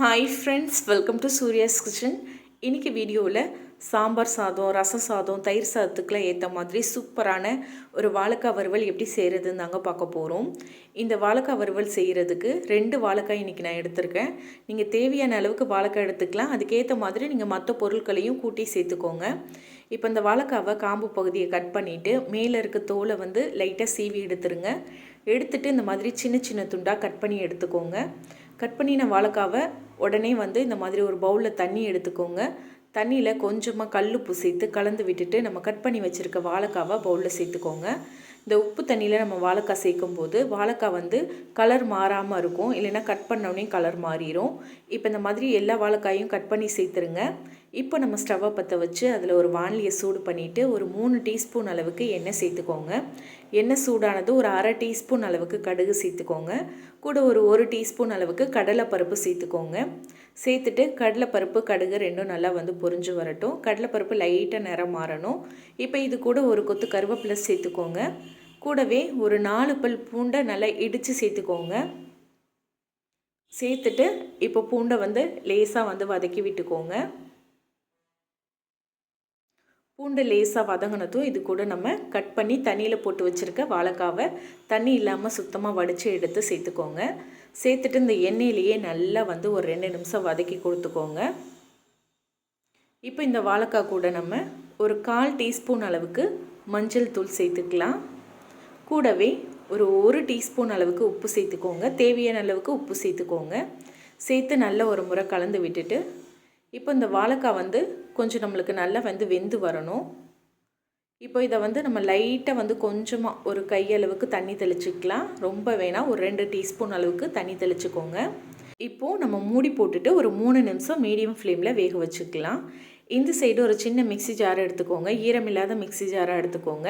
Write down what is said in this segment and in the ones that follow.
Hi friends welcome to Surya's kitchen இன்றைக்கி வீடியோவில் சாம்பார் சாதம் ரசம் சாதம் தயிர் சாதத்துக்குலாம் ஏற்ற மாதிரி சூப்பரான ஒரு வாழைக்காய் வறுவல் எப்படி செய்கிறதுன்னு தாங்க பார்க்க போகிறோம் இந்த வாழைக்காய் வறுவல் செய்கிறதுக்கு ரெண்டு வாழைக்காய் இன்றைக்கி நான் எடுத்திருக்கேன். நீங்கள் தேவையான அளவுக்கு வாழைக்காய் எடுத்துக்கலாம். அதுக்கேற்ற மாதிரி நீங்கள் மற்ற பொருட்களையும் கூட்டி சேர்த்துக்கோங்க. இப்போ இந்த வாழைக்காவை காம்பு பகுதியை கட் பண்ணிவிட்டு மேலே இருக்க தோலை வந்து லைட்டாக சீவி எடுத்துருங்க. எடுத்துகிட்டு இந்த மாதிரி சின்ன சின்ன துண்டாக கட் பண்ணி எடுத்துக்கோங்க. கட் பண்ணின வாழைக்காவை உடனே வந்து இந்த மாதிரி ஒரு பவுலில் தண்ணி எடுத்துக்கோங்க. தண்ணியில் கொஞ்சமாக கல் உப்பு சேர்த்து கலந்து விட்டுட்டு நம்ம கட் பண்ணி வச்சுருக்க வாழைக்காவை பவுலில் சேர்த்துக்கோங்க. இந்த உப்பு தண்ணியில் நம்ம வாழைக்காய் சேர்க்கும் போது வாழைக்காய் வந்து கலர் மாறாமல் இருக்கும். இல்லைன்னா கட் பண்ணோடனே கலர் மாறிடும் இப்போ இந்த மாதிரி எல்லா வாழைக்காயும் கட் பண்ணி சேர்த்துருங்க. இப்போ நம்ம ஸ்டவ்வை பற்ற வச்சு அதில் ஒரு வானிலையை சூடு பண்ணிவிட்டு ஒரு மூணு டீஸ்பூன் அளவுக்கு எண்ணெய் சேர்த்துக்கோங்க. எண்ணெய் சூடானது ஒரு அரை டீஸ்பூன் அளவுக்கு கடுகு சேர்த்துக்கோங்க. கூட ஒரு ஒரு டீஸ்பூன் அளவுக்கு கடலைப்பருப்பு சேர்த்துக்கோங்க. சேர்த்துட்டு கடலைப்பருப்பு கடுகு ரெண்டும் நல்லா வந்து பொறிஞ்சு வரட்டும். கடலைப்பருப்பு லைட்டாக நிறம் மாறணும். இப்போ இது கூட ஒரு கொத்து கருவேப்பிலை சேர்த்துக்கோங்க. கூடவே ஒரு நாலு பல் பூண்டை நல்லா இடித்து சேர்த்துக்கோங்க. சேர்த்துட்டு இப்போ பூண்டை வந்து லேசாக வந்து வதக்கி விட்டுக்கோங்க. பூண்டு லேசாக வதங்கினதும் இது கூட நம்ம கட் பண்ணி தண்ணியில் போட்டு வச்சுருக்க வாழைக்காவை தண்ணி இல்லாமல் சுத்தமாக வடித்து எடுத்து சேர்த்துக்கோங்க. சேர்த்துட்டு இந்த எண்ணெயிலேயே நல்லா வந்து ஒரு ரெண்டு நிமிஷம் வதக்கி கொடுத்துக்கோங்க. இப்போ இந்த வாழைக்காய் கூட நம்ம ஒரு கால் டீஸ்பூன் அளவுக்கு மஞ்சள் தூள் சேர்த்துக்கலாம். கூடவே ஒரு ஒரு டீஸ்பூன் அளவுக்கு உப்பு சேர்த்துக்கோங்க. தேவையான அளவுக்கு உப்பு சேர்த்துக்கோங்க. சேர்த்து நல்ல ஒரு முறை கலந்து விட்டுட்டு இப்போ இந்த வாழைக்காய் வந்து கொஞ்சம் நம்மளுக்கு நல்லா வந்து வெந்து வரணும். இப்போ இதை வந்து நம்ம லைட்டாக வந்து கொஞ்சமாக ஒரு கையளவுக்கு தண்ணி தெளிச்சிக்கலாம். ரொம்ப வேணால் ஒரு ரெண்டு டீஸ்பூன் அளவுக்கு தண்ணி தெளிச்சுக்கோங்க. இப்போது நம்ம மூடி போட்டுட்டு ஒரு மூணு நிமிஷம் மீடியம் ஃப்ளேமில் வேக வச்சுக்கலாம். இந்த சைடு ஒரு சின்ன மிக்சி ஜாரை எடுத்துக்கோங்க. ஈரமில்லாத மிக்சி ஜாரை எடுத்துக்கோங்க.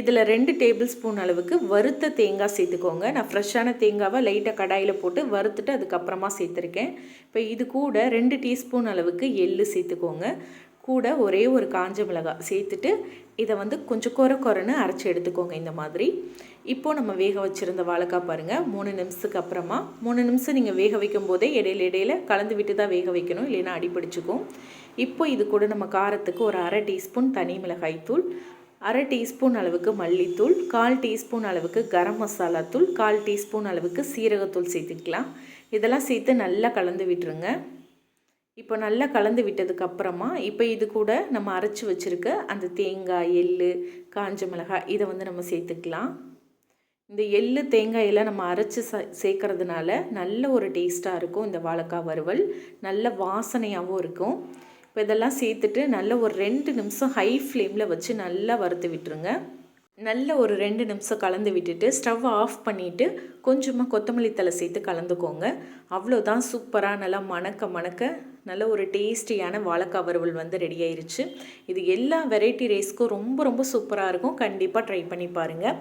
இதில் ரெண்டு டேபிள் ஸ்பூன் அளவுக்கு வறுத்த தேங்காய் சேர்த்துக்கோங்க. நான் ஃப்ரெஷ்ஷான தேங்காவை லைட்டாக கடாயில் போட்டு வறுத்துட்டு அதுக்கப்புறமா சேர்த்துருக்கேன். இப்போ இது கூட ரெண்டு டீஸ்பூன் அளவுக்கு எள்ளு சேர்த்துக்கோங்க. கூட ஒரே ஒரு காஞ்ச மிளகாய் சேர்த்துட்டு இதை வந்து கொஞ்சம் குறை குறைன்னு அரைச்சி எடுத்துக்கோங்க இந்த மாதிரி. இப்போது நம்ம வேக வச்சுருந்த வாழைக்காய் பாருங்கள் மூணு நிமிஷத்துக்கு அப்புறமா மூணு நிமிஷம் நீங்கள் வேக வைக்கும் போதே இடையில இடையில கலந்து விட்டு தான் வேக வைக்கணும் இல்லைன்னா அடிப்பிடிச்சிக்கும் இப்போ இது கூட நம்ம காரத்துக்கு ஒரு அரை டீஸ்பூன் தனி மிளகாய் தூள் அரை டீஸ்பூன் அளவுக்கு மல்லித்தூள் கால் டீஸ்பூன் அளவுக்கு கரம் மசாலா தூள் கால் டீஸ்பூன் அளவுக்கு சீரகத்தூள் சேர்த்துக்கலாம். இதெல்லாம் சேர்த்து நல்லா கலந்து விட்டுருங்க. இப்போ நல்லா கலந்து விட்டதுக்கப்புறமா இப்போ இது கூட நம்ம அரைச்சி வச்சுருக்க அந்த தேங்காய் எள் காஞ்ச மிளகாய் இதை வந்து நம்ம சேர்த்துக்கலாம். இந்த எள்ளு தேங்காயெல்லாம் நம்ம அரைச்சி ச சேர்க்கறதுனால நல்ல ஒரு டேஸ்ட்டாக இருக்கும் இந்த வாழைக்காய் வறுவல். நல்ல வாசனையாகவும் இருக்கும். இப்போ இதெல்லாம் சேர்த்துட்டு நல்ல ஒரு ரெண்டு நிமிஷம் ஹை ஃப்ளேமில் வச்சு நல்லா வறுத்து விட்டுருங்க. நல்ல ஒரு ரெண்டு நிமிஷம் கலந்து விட்டுட்டு ஸ்டவ்வை ஆஃப் பண்ணிவிட்டு கொஞ்சமாக கொத்தமல்லி தலை சேர்த்து கலந்துக்கோங்க. அவ்வளோதான் சூப்பராக நல்லா மணக்க மணக்க நல்ல ஒரு டேஸ்டியான வாழைக்காய் வறுவல் வந்து ரெடி ஆயிருச்சு. இது எல்லா வெரைட்டி ரைஸ்க்கும் ரொம்ப ரொம்ப சூப்பராக இருக்கும். கண்டிப்பாக ட்ரை பண்ணி பாருங்கள்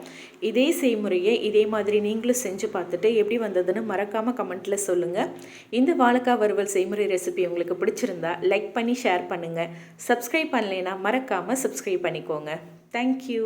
இதே செய்முறையை இதே மாதிரி நீங்களும் செஞ்சு பார்த்துட்டு எப்படி வந்ததுன்னு மறக்காமல் கமெண்ட்டில் சொல்லுங்கள் இந்த வாழைக்காய் வறுவல் செய்முறை ரெசிபி உங்களுக்கு பிடிச்சிருந்தா லைக் பண்ணி ஷேர் பண்ணுங்கள் சப்ஸ்கிரைப் பண்ணலைன்னா மறக்காமல் சப்ஸ்கிரைப் பண்ணிக்கோங்க. தேங்க்யூ